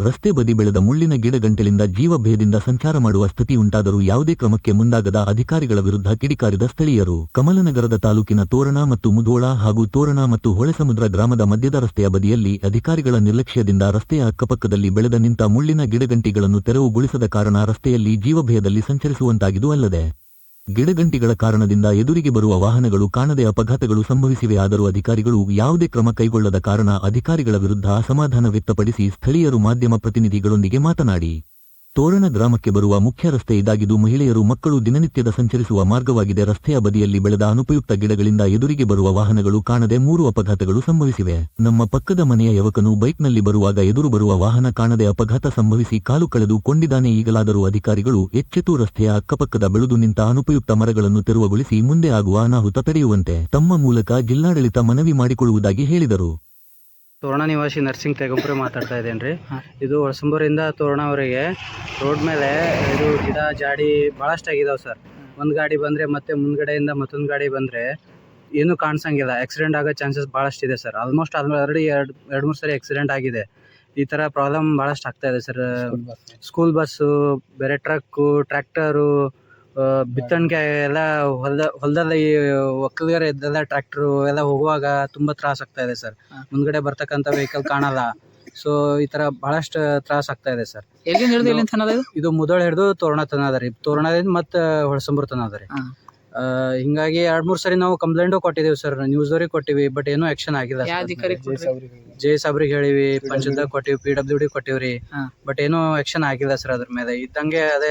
ರಸ್ತೆ ಬದಿ ಬೆಳೆದ ಮುಳ್ಳಿನ ಗಿಡಗಂಟಲಿಂದ ಜೀವಭಯದಿಂದ ಸಂಚಾರ ಮಾಡುವ ಸ್ಥಿತಿ ಉಂಟಾದರೂ ಯಾವುದೇ ಕ್ರಮಕ್ಕೆ ಮುಂದಾಗದ ಅಧಿಕಾರಿಗಳ ವಿರುದ್ಧ ಕಿಡಿಕಾರಿದ ಸ್ಥಳೀಯರು. ಕಮಲನಗರದ ತಾಲೂಕಿನ ತೋರಣ ಮತ್ತು ಮುಧೋಳ ಹಾಗೂ ತೋರಣ ಮತ್ತು ಹೊಳೆಸಮುದ್ರ ಗ್ರಾಮದ ಮಧ್ಯದ ರಸ್ತೆಯ ಬದಿಯಲ್ಲಿ ಅಧಿಕಾರಿಗಳ ನಿರ್ಲಕ್ಷ್ಯದಿಂದ ರಸ್ತೆಯ ಅಕ್ಕಪಕ್ಕದಲ್ಲಿ ಬೆಳೆದ ನಿಂತ ಮುಳ್ಳಿನ ಗಿಡಗಂಟಿಗಳನ್ನು ತೆರವುಗೊಳಿಸದ ಕಾರಣ ರಸ್ತೆಯಲ್ಲಿ ಜೀವಭಯದಲ್ಲಿ ಸಂಚರಿಸುವಂತಾಗಿದು ಅಲ್ಲದೆ. ಗಿಡಗಂಟಿಗಳ ಕಾರಣದಿಂದ ಎದುರಿಗೆ ಬರುವ ವಾಹನಗಳು ಕಾಣದೆ ಅಪಘಾತಗಳು ಸಂಭವಿಸಿವೆ. ಆದರೂ ಅಧಿಕಾರಿಗಳು ಯಾವುದೇ ಕ್ರಮ ಕೈಗೊಳ್ಳದ ಕಾರಣ ಅಧಿಕಾರಿಗಳ ವಿರುದ್ಧ ಅಸಮಾಧಾನ ವ್ಯಕ್ತಪಡಿಸಿ ಸ್ಥಳೀಯರು ಮಾಧ್ಯಮ ಪ್ರತಿನಿಧಿಗಳೊಂದಿಗೆ ಮಾತನಾಡಿ. ತೋರಣ ಗ್ರಾಮಕ್ಕೆ ಬರುವ ಮುಖ್ಯ ರಸ್ತೆ ಇದಾಗಿದ್ದು ಮಹಿಳೆಯರು ಮಕ್ಕಳು ದಿನನಿತ್ಯದ ಸಂಚರಿಸುವ ಮಾರ್ಗವಾಗಿದೆ. ರಸ್ತೆಯ ಬದಿಯಲ್ಲಿ ಬೆಳೆದ ಅನುಪಯುಕ್ತ ಗಿಡಗಳಿಂದ ಎದುರಿಗೆ ಬರುವ ವಾಹನಗಳು ಕಾಣದೆ ಮೂರು ಅಪಘಾತಗಳು ಸಂಭವಿಸಿವೆ. ನಮ್ಮ ಪಕ್ಕದ ಮನೆಯ ಯುವಕನು ಬೈಕ್ನಲ್ಲಿ ಬರುವಾಗ ಎದುರು ಬರುವ ವಾಹನ ಕಾಣದೆ ಅಪಘಾತ ಸಂಭವಿಸಿ ಕಾಲು ಕಳೆದು ಕೊಂಡಿದ್ದಾನೆ. ಈಗಲಾದರೂ ಅಧಿಕಾರಿಗಳು ಎಚ್ಚೆತ್ತು ರಸ್ತೆಯ ಅಕ್ಕಪಕ್ಕದ ಬೆಳೆದು ನಿಂತ ಅನುಪಯುಕ್ತ ಮರಗಳನ್ನು ತೆರವುಗೊಳಿಸಿ ಮುಂದೆ ಆಗುವ ಅನಾಹುತ ತಡೆಯುವಂತೆ ತಮ್ಮ ಮೂಲಕ ಜಿಲ್ಲಾಡಳಿತ ಮನವಿ ಮಾಡಿಕೊಳ್ಳುವುದಾಗಿ ಹೇಳಿದರು. ತೋರಣ ನಿವಾಸಿ ನರ್ಸಿಂಗ್ ತೆಗಂಪುರ ಮಾತಾಡ್ತಾ ಇದ್ದೇನೆ ರೀ ಇದು ಹೊಳಸಂಬೂರಿಂದ ತೋರಣವರೆಗೆ ರೋಡ್ ಮೇಲೆ ಇದು ಗಿಡ ಜಾಡಿ ಭಾಳಷ್ಟು ಆಗಿದಾವೆ ಸರ್. ಒಂದು ಗಾಡಿ ಬಂದರೆ ಮತ್ತೆ ಮುಂದ್ಗಡೆಯಿಂದ ಮತ್ತೊಂದು ಗಾಡಿ ಬಂದರೆ ಏನು ಕಾಣಿಸಂಗಿಲ್ಲ. ಆಕ್ಸಿಡೆಂಟ್ ಆಗೋ ಚಾನ್ಸಸ್ ಭಾಳಷ್ಟು ಇದೆ ಸರ್. ಆಲ್ಮೋಸ್ಟ್ ಆಲ್ರೆಡಿ ಎರಡು ಎರಡು ಮೂರು ಸರಿ ಆಕ್ಸಿಡೆಂಟ್ ಆಗಿದೆ. ಈ ಥರ ಪ್ರಾಬ್ಲಮ್ ಭಾಳಷ್ಟು ಆಗ್ತಾ ಇದೆ ಸರ್. ಸ್ಕೂಲ್ ಬಸ್ಸು ಬೇರೆ ಟ್ರಕ್ಕು ಟ್ರ್ಯಾಕ್ಟರು ಬಿತ್ತಣಿಗೆ ಎಲ್ಲ ಹೊಲ್ದ ಹೊಲದಲ್ಲಿ ಒಕ್ಕಲಿಗರ ಇದ್ದೆಲ್ಲ ಟ್ರ್ಯಾಕ್ಟ್ರು ಎಲ್ಲ ಹೋಗುವಾಗ ತುಂಬ ತ್ರಾಸ ಆಗ್ತಾ ಇದೆ ಸರ್ ಮುಂದ್ಗಡೆ ಬರ್ತಕ್ಕಂಥ ವೆಹಿಕಲ್ ಕಾಣಲ್ಲ. ಸೊ ಈ ತರ ಬಹಳಷ್ಟು ತ್ರಾಸ ಆಗ್ತಾ ಇದೆ ಸರ್ ಎಲ್ಲಿಂದ ಹಿಡಿದು ತನದ ಇದು? ಮೊದಲು ಮುದೋಳ ಹಿಡಿದು ತೋರಣ ತನ ಅದ ರೀ. ತೋರಣದಿಂದ ಮತ್ತೆ ಹೊಳಸಂಬ್ರ ತನ ಅದ ರೀ ಹಿಂಗಾಗಿ ಎರಡ್ ಮೂರ್ ಸರಿ ನಾವು ಕಂಪ್ಲೇಂಟು ಕೊಟ್ಟಿದೀವಿ ಸರ್ ನ್ಯೂಸ್ದವ್ರಿಗೆ ಕೊಟ್ಟಿವಿ ಬಟ್ ಏನೂ ಆಕ್ಷನ್ ಆಗಿಲ್ಲ ಜೆ ಎಸ್ ಅಧಿಕಾರಿ ಜೆ ಸಾಬ್ರಿಗೆ ಹೇಳಿವಿ ಪಂಚದಾಗ ಕೊಟ್ಟಿವಿ ಪಿ ಡಬ್ಲ್ಯೂ ಡಿ ಕೊಟ್ಟಿವ್ರಿ. ಬಟ್ ಏನೂ ಆಕ್ಷನ್ ಆಗಿಲ್ಲ ಸರ್ ಅದ್ರ ಮೇಲೆ. ಇದ್ದಂಗೆ ಅದೇ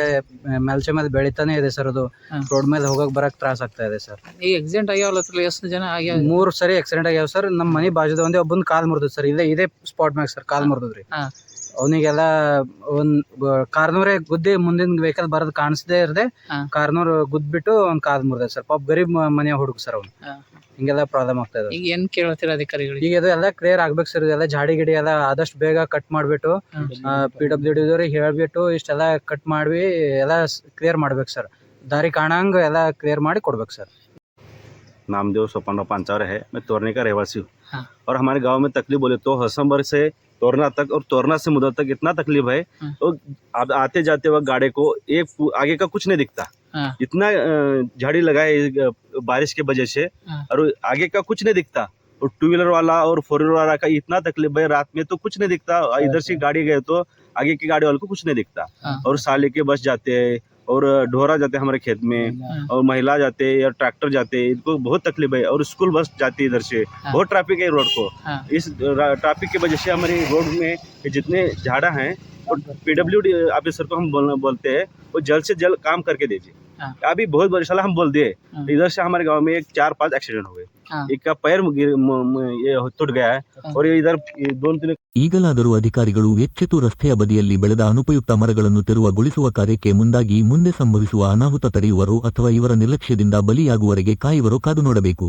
ಮೆಲ್ಚೆ ಮೇಲೆ ಬೆಳಿತಾನೆ ಇದೆ ಸರ್ ಅದು. ರೋಡ್ ಮೇಲೆ ಹೋಗಕ್ ಬರಕ್ ತ್ರಾಸ ಆಗ್ತಾ ಇದೆ ಸರ್ ಈಗ ಆಕ್ಸಿಡೆಂಟ್ ಆಗ್ಯಾವಲ್ಲ ಎಷ್ಟು ಜನ ಆಗ್ಯಾವ? ಮೂರ್ ಸರಿ ಆಕ್ಸಿಡೆಂಟ್ ಆಗ್ಯಾವ ಸರ್ ನಮ್ಮ ಮನೆ ಬಾಜುದ ಒಂದೇ ಒಬ್ಬನ್ ಕಾಲ್ ಮುರಿದ್ ಸರ್ ಇಲ್ಲೇ ಇದೇ ಸ್ಪಾಟ್ ಮ್ಯಾಗ ಸರ್ ಕಾಲ್ ಮುರಿದ್ರಿ ಹಾ. ಅವನಿಗೆಲ್ಲ ಒಂದ್ ಕಾರ್ನೂರೇ ಗುದ್ದಿ ಮುಂದಿನ ವೆಹಿಕಲ್ ಬರೋದ್ ಕಾಣಿಸದೇ ಇರದೆ ಹಾ. ಕಾರ್ನೂರ್ ಗುದ್ಬಿಟ್ಟು ಒಂದ್ ಕಾಲ್ ಮುರಿದೆ ಸರ್ ಪಾಪ ಗರೀಬ್ ಮ- ಮನೆಯ ಹುಡುಗ ಸರ್ ಅವ್ನು ಹಾ. ಹಿಂಗೆಲ್ಲ ಪ್ರಾಬ್ಲಮ್ ಆಗ್ತಾ ಇದೆ ಈಗ ಏನ್ ಕೇಳ್ತೀರ ಅಧಿಕಾರಿಗಳಿಗೆ ಈಗ ಇದು ಎಲ್ಲ ಕ್ಲಿಯರ್ ಆಗ್ಬೇಕು ಸರ್ ಇದೆಲ್ಲ ಜಾಡಿ ಗಿಡಿ ಎಲ್ಲ ಆದಷ್ಟು ಬೇಗ ಕಟ್ ಮಾಡ್ಬಿಟ್ಟು ಪಿ ಡಬ್ಲ್ಯೂ ಡಿ ದವ್ರಿಗೆ ಹೇಳ್ಬಿಟ್ಟು ಇಷ್ಟೆಲ್ಲ ಕಟ್ ಮಾಡಿ ಎಲ್ಲ ಕ್ಲಿಯರ್ ಮಾಡ್ಬೇಕು ಸರ್ ದಾರಿ ಕಾಣಂಗ್ ಎಲ್ಲ ಕ್ಲಿಯರ್ ಮಾಡಿ ಕೊಡ್ಬೇಕು ಸರ್ नामदेव सोपान पांचावर है मैं तोरने का रहवासी हूँ हाँ। और हमारे गांव में तकलीफ बोले तो हसंबर से तोरना तक और तोरना से मुदत तक इतना तकलीफ़ है हाँ। तो अब आते जाते वक्त गाड़ी को एक आगे का कुछ नहीं दिखता हाँ। इतना झाड़ी लगा है बारिश के वजह से हाँ। और आगे का कुछ नहीं दिखता और टू व्हीलर वाला और फोर व्हीलर वाला का इतना तकलीफ़ है रात में तो कुछ नहीं दिखता इधर से गाड़ी गए तो आगे की गाड़ी वाले को कुछ नहीं दिखता। और साले के बस जाते हैं और ढोरा जाते हैं हमारे खेत में हाँ। और महिला जाते हैं या ट्रैक्टर जाते हैं इनको बहुत तकलीफ़ है और स्कूल बस जाती है इधर से बहुत ट्रैफ़िक है रोड को हाँ। इस ट्रैफ़िक की वजह से हमारे रोड में जितने झाड़ा हैं और पीडब्ल्यू ऑफिसर को हम बोल, बोलते हैं वो जल्द से जल्द काम करके दीजिए हाँ। अभी बहुत बड़ी सलाह हम बोल दिए हाँ। इधर से हमारे गांव में एक चार पांच एक्सीडेंट हो गए हाँ। एक का पैर गिर- म- म- ये टूट गया है हाँ। और ये इधर ये दोनों तीन ಈಗಲಾದರೂ ಅಧಿಕಾರಿಗಳು ಎಚ್ಚೆತ್ತು ರಸ್ತೆಯ ಬದಿಯಲ್ಲಿ ಬೆಳೆದ ಅನುಪಯುಕ್ತ ಮರಗಳನ್ನು ತೆರವುಗೊಳಿಸುವ ಕಾರ್ಯಕ್ಕೆ ಮುಂದಾಗಿ ಮುಂದೆ ಸಂಭವಿಸುವ ಅನಾಹುತ ತಡೆಯುವರೋ ಅಥವಾ ಇವರ ನಿರ್ಲಕ್ಷ್ಯದಿಂದ ಬಲಿಯಾಗುವವರೆಗೆ ಕಾಯುವರೋ ಕಾದು ನೋಡಬೇಕು